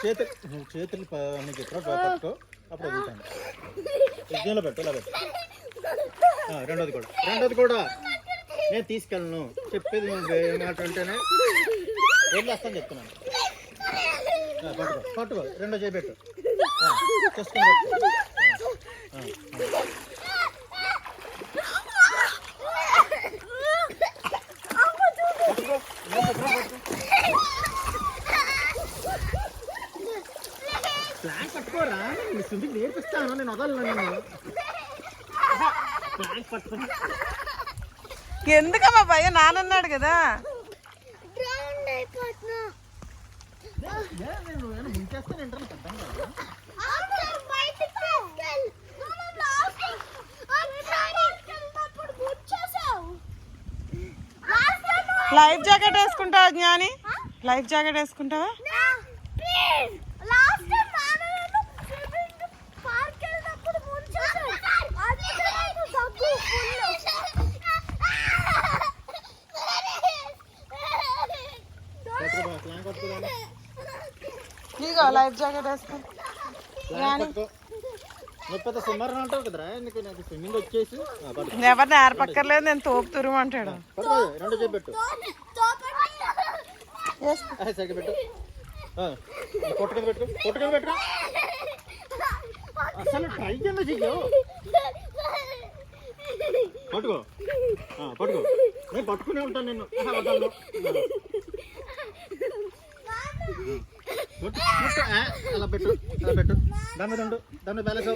చేతులు నువ్వు చేతులు నీకు ఎప్పుడో పట్టుకో అప్పుడు వదులుతాను దీనిలో పెట్టు ఇలా పెట్టు. రెండోది కూడా రెండోది కూడా. నేను తీసుకెళ్ళను. చెప్పేది నువ్వు ఏ మాట ఏం చేస్తాను చెప్తున్నాను. పట్టుకో పట్టుకో రెండో చేపెట్టు చూసుకొని పెట్టు ఆ, ఆ, ఆ. పట్టుకో నేను పట్టుకో, పట్టుకో. ప్లాన్ పట్టుకోరా స్విమ్మింగ్ నేర్పిస్తాను నేను వదలను నేను ఎందుకమ్మా భయ నానన్నాడు కదా? లైఫ్ జాకెట్ వేసుకుంటావా జ్ఞాని? లైఫ్ జాకెట్ వేసుకుంటావా ప్లీజ్ లాస్ట్ టైం నాన్న స్విమ్మింగ్ పార్క్ వెళ్ళినప్పుడు ముంచేసావు అందుకే నాకు దగ్గు పట్టుకో ప్లాన్ పట్టుకోదాన్ని ఇదిగో లైఫ్ జాకెట్ వేసుకో ప్లాన్ పట్టుకో నువ్వు పెద్ద స్విమ్మర్ అంటావు కదరా నీకు నాకు వచ్చేసి? ఆ, పట్టుకో ఎవరిని ఏర్పక్కర్లేదు నేను తోపు పెట్టుకో. అసలు ట్రై కింద పట్టుకో. ఆ, పట్టుకో. నేను పట్టుకునే ఉంటాను నిన్ను. అలా పెట్టు అలా పెట్టు. దాని మీద ఉండు దాని మీద బ్యాలెన్స్.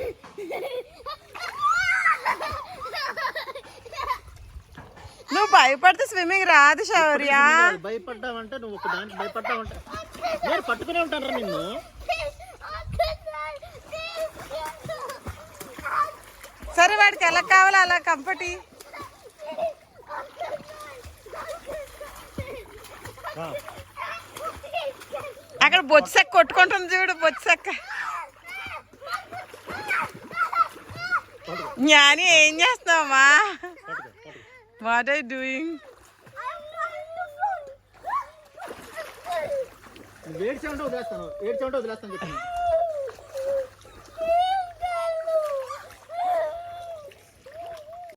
నువ్వు భయపడితే స్విమ్మింగ్ రాదు శౌర్య. భయపడ్డావంటే నువ్వు ఒక దానికి భయపడ్డావంటే. నేను పట్టుకునే ఉంటాను రా నిన్ను? సరే వాడికి ఎలా కావాలో అలా కంఫర్ట్. అక్కడ బొచ్చెక్క కొట్టుకుంటుంది చూడు బొచ్చెక్క. జ్ఞాని ఏం చేస్తున్నావమ్మా? వాట్ ఐ డూయింగ్ ఏడ్చి ఉంటే వదిలేస్తాను. ఏడ్చి ఉంటే వదిలేస్తాను